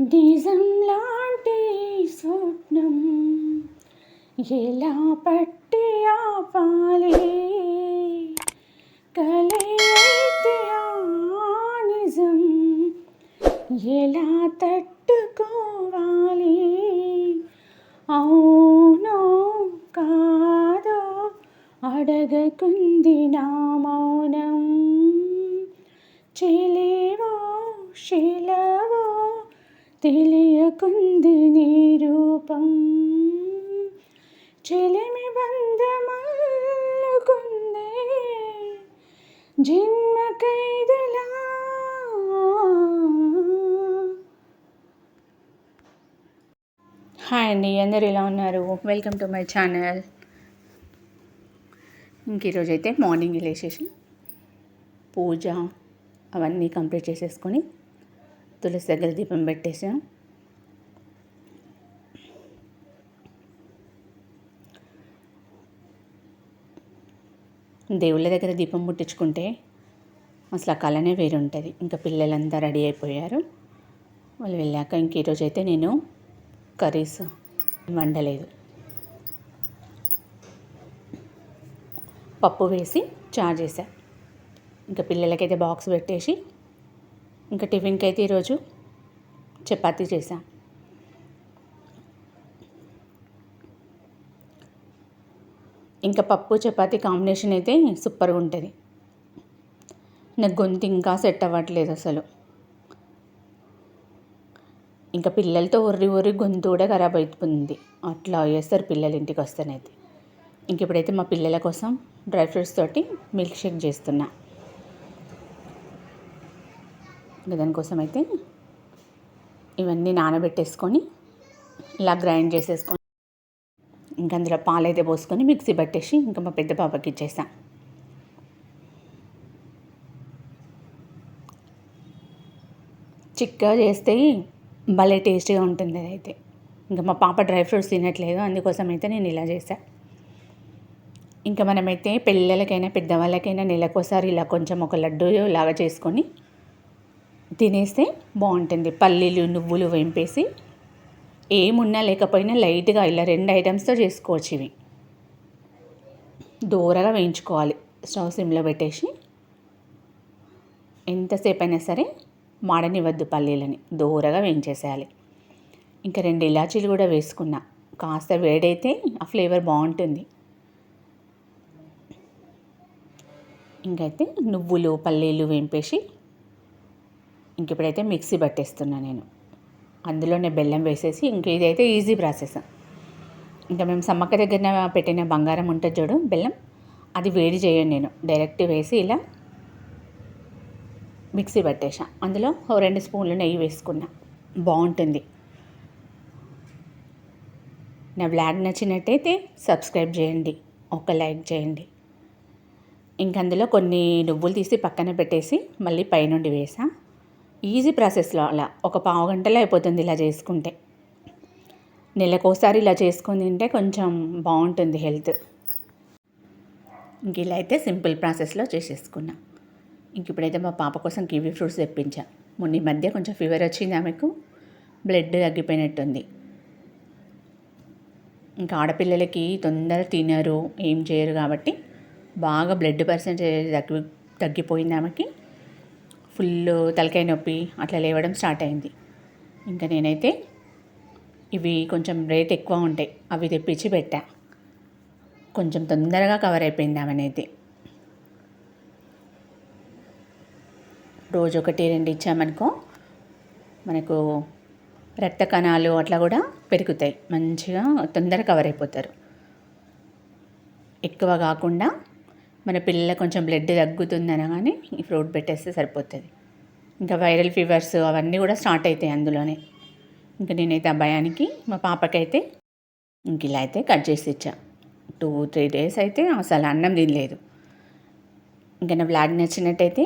నిజం లాంటి స్వప్నం ఎలా పట్టి ఆపాలి? కలే నిజం ఎలా తట్టుకోవాలి? అవునో కాదో అడగకుంది నా మౌనం. చెలేవో శిలవో తెలియకుంది నీ రూపం. చెలిమి బంధమల్లుకుందే. జన్మ కైదలా హాయ్ అండి అందరు ఎలా ఉన్నారు? వెల్కమ్ టు మై ఛానల్ ఇంక ఈరోజైతే మార్నింగ్ లేచేసి పూజ అవన్నీ కంప్లీట్ చేసేసుకొని తులసి దగ్గర దీపం పెట్టేసాం. దేవుళ్ళ దగ్గర దీపం ముట్టించుకుంటే అసలు ఆ కళనే వేరుంటుంది. ఇంకా పిల్లలంతా రెడీ అయిపోయారు. వాళ్ళు వెళ్ళాక ఇంక ఈరోజు అయితే నేను కర్రీస్ వండలేదు. పప్పు వేసి చార్ చేశా. ఇంకా పిల్లలకైతే బాక్స్ పెట్టేసి ఇంకా టిఫిన్కి అయితే ఈరోజు చపాతీ చేశాం. ఇంకా పప్పు చపాతీ కాంబినేషన్ అయితే సూపర్గా ఉంటుంది. నాకు గొంతు ఇంకా సెట్ అవ్వట్లేదు అసలు. ఇంకా పిల్లలతో ఒర్రి ఒర్రి గొంతు కూడా ఖరాబ్ అయిపోయింది. అట్లా చేస్తారు పిల్లలు ఇంటికి వస్తేనైతే. ఇంక ఇప్పుడైతే మా పిల్లల కోసం డ్రై ఫ్రూట్స్ తోటి మిల్క్ షేక్ చేస్తున్నా. ఇంకా దానికోసం అయితే ఇవన్నీ నానబెట్టేసుకొని ఇలా గ్రైండ్ చేసేసుకొని ఇంకా అందులో పాలైతే పోసుకొని మిక్సీ పట్టేసి ఇంకా మా పెద్ద పాపకి ఇచ్చేసా చిక్కగా చేస్తే భలే టేస్టీగా ఉంటుంది అదైతే. ఇంకా మా పాప డ్రై ఫ్రూట్స్ తినట్లేదు అందుకోసం అయితే నేను ఇలా చేశా ఇంకా మనమైతే పిల్లలకైనా పెద్దవాళ్ళకైనా నెలకోసారి ఇలా కొంచెం ఒక లడ్డు లాగా చేసుకొని తినేస్తే బాగుంటుంది. పల్లీలు నువ్వులు వేంపేసి ఏమున్నా లేకపోయినా లైట్గా ఇలా రెండు ఐటమ్స్తో చేసుకోవచ్చు ఇవి. దూరగా వేయించుకోవాలి. స్టవ్ సిమ్లో పెట్టేసి ఎంతసేపు అయినా సరే మాడనివ్వద్దు పల్లీలని. దూరగా వేయించేసేయాలి. ఇంకా రెండు ఇలాచీలు కూడా వేసుకున్నా. కాస్త వేడైతే ఆ ఫ్లేవర్ బాగుంటుంది. ఇంకైతే నువ్వులు పల్లీలు వేంపేసి ఇంక ఇప్పుడైతే మిక్సీ పట్టేస్తున్నా నేను. అందులోనే బెల్లం వేసేసి ఇంక ఇదైతే ఈజీ ప్రాసెస్. ఇంకా మేము సమ్మక్క దగ్గర పెట్టిన బంగారం ఉంటుంది చూడు బెల్లం అది వేడి చేయను నేను. డైరెక్ట్ వేసి ఇలా మిక్సీ పట్టేసా. అందులో ఓ రెండు స్పూన్లు నెయ్యి వేసుకున్నా. బాగుంటుంది. నా బ్లాగ్ నచ్చినట్టయితే సబ్స్క్రైబ్ చేయండి ఒక లైక్ చేయండి. ఇంక అందులో కొన్ని నువ్వులు తీసి పక్కన పెట్టేసి మళ్ళీ పైనుండి వేసా. ఈజీ ప్రాసెస్లో అలా ఒక పావు గంటలో అయిపోతుంది ఇలా చేసుకుంటే. నెలకోసారి ఇలా చేసుకుని తింటే కొంచెం బాగుంటుంది హెల్త్. ఇంక ఇలా అయితే సింపుల్ ప్రాసెస్లో చేసేసుకున్నా. ఇంక ఇప్పుడైతే మా పాప కోసం కివీ ఫ్రూట్స్ తెప్పించా. మొన్న ఈ మధ్య కొంచెం ఫీవర్ వచ్చింది ఆమెకు బ్లడ్ తగ్గిపోయినట్టుంది. ఇంకా ఆడపిల్లలకి తొందర తినరు ఏం చేయరు కాబట్టి బాగా బ్లడ్ పర్సెంటేజ్ తగ్గి తగ్గిపోయింది ఆమెకి. ఫుల్ తలకాయ నొప్పి అట్లా లేవడం స్టార్ట్ అయింది. ఇంకా నేనైతే ఇవి కొంచెం రేట్ ఎక్కువ ఉంటాయి అవి తెప్పించి పెట్టా. కొంచెం తొందరగా కవర్ అయిపోయింది ఆమెనైతే రోజు ఒకటి రెండు ఇచ్చామనుకో మనకు రక్త కణాలు అట్లా కూడా పెరుగుతాయి మంచిగా తొందరగా కవర్ అయిపోతారు. ఎక్కువ కాకుండా మన పిల్లల కొంచెం బ్లడ్ తగ్గుతుంది అనగానే ఈ ఫ్రూట్ పెట్టేస్తే సరిపోతుంది. ఇంకా వైరల్ ఫీవర్స్ అవన్నీ కూడా స్టార్ట్ అవుతాయి అందులోనే. ఇంకా నేనైతే ఆ భయానికి మా పాపకైతే ఇంక ఇలా అయితే కట్ చేసి ఇచ్చా టూ త్రీ డేస్ అయితే అసలు అన్నం తినలేదు. ఇంకా నా బ్లాగ్ నచ్చినట్టయితే